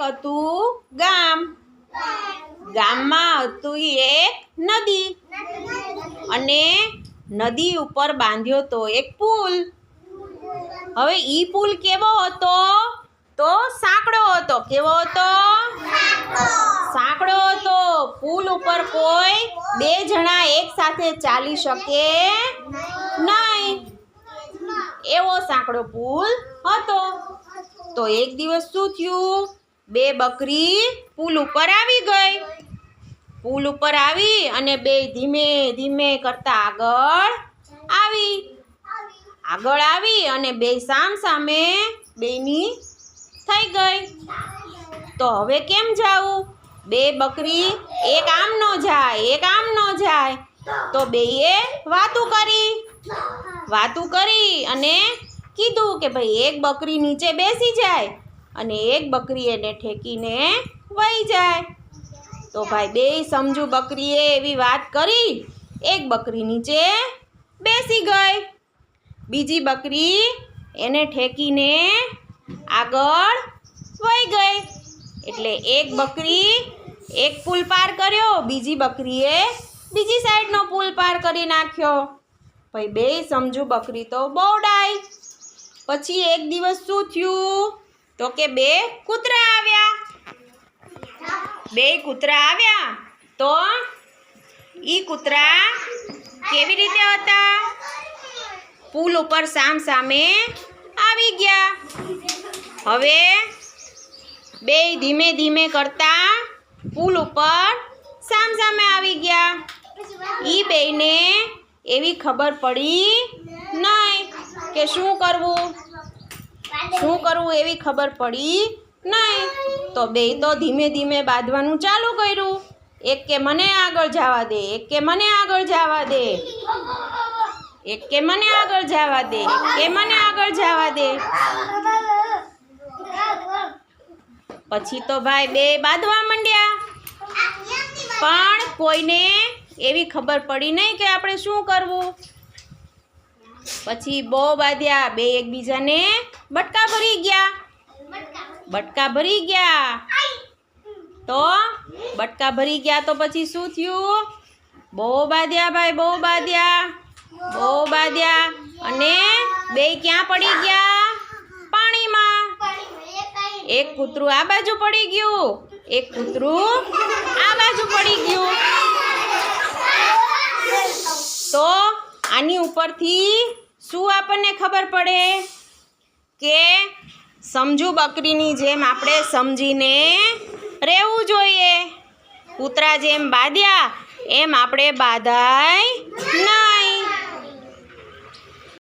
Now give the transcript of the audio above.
હતું ગામ? ગામમાં હતું એક નદી. અને નદી ઉપર બાંધ્યો તો એક પુલ. હવે ઈ પુલ કેવો હતો? તો સાંકડો હતો. કેવો હતો? સાંકડો હતો. પુલ ઉપર કોઈ બે જણા એક સાથે ચાલી શકે નહીં. એવો સાંકડો પુલ હતો. તો એક દિવસ શું થયું? બે બકરી પુલ ઉપર આવી ગઈ. પુલ ઉપર આવી અને બે ધીમે ધીમે કરતા આગળ આવી. આગળ આવી અને બે સામ સામે બેની થઈ ગઈ. તો હવે કેમ જાવું બે બકરી એક આમ નો જાય, એક આમ નો જાય. તો બેએ વાતું કરી. વાતું કરી અને કીધું કે ભાઈ એક બકરી નીચે બેસી જાય. અને એક બકરી એને ઠેકીને વહી જાય. તો ભાઈ બે સમજુ બકરીએ એવી વાત કરી, એક બકરી નીચે બેસી ગઈ. બીજી બકરી એને ઠેકીને આગળ વહી ગઈ. એટલે એક બકરી એક પુલ પાર કર્યો, બીજી બકરીએ બીજી સાઈડનો પુલ પાર કરી નાખ્યો. ભાઈ બે સમજુ બકરી તો બહુડાઈ પછી એક દિવસ શું થયું? તો કે બે કૂતરા આવ્યા. બે કૂતરા આવ્યા. તો ઈ કૂતરા કેવી રીતે હતા? પુલ ઉપર સામ સામે આવી ગયા. હવે બે ધીમે ધીમે કરતા પુલ ઉપર સામ સામે આવી ગયા. ઈ બેયને એવી ખબર પડી નહીં કે શું કરવું? શું કરવું એવી ખબર પડી? નહીં. તો બે તો ધીમે ધીમે બાંધવાનું ચાલુ કર્યું. એક કે મને આગળ જવા દે, એક કે મને આગળ જવા દે. એક કે મને આગળ જવા દે, એક કે મને આગળ જવા દે. પછી તો ભાઈ બે બાંધવા માંડ્યા. પણ કોઈને એવી ખબર પડી નહીં કે આપણે શું કરવું. પછી બહુ બાંધ્યા. બે એકબીજાને બટકા ભરી ગયા. બટકા ભરી ગયા. તો બટકા ભરી ગયા તો પછી શું થયું? બહુ બાંધ્યા ભાઈ બહુ બાંધ્યા. બહુ બાંધ્યા. અને બે ક્યાં પડી ગયા? પાણીમાં. એક કૂતરું આ બાજુ પડી ગયું. એક કૂતરું આ બાજુ પડી ગયું. તો આની ઉપરથી શું આપણને ખબર પડે? કે સમજુ બકરીની જેમ આપણે સમજીને રહેવું જોઈએ. કૂતરા જેમ બાંધ્યા, એમ આપણે બાધાય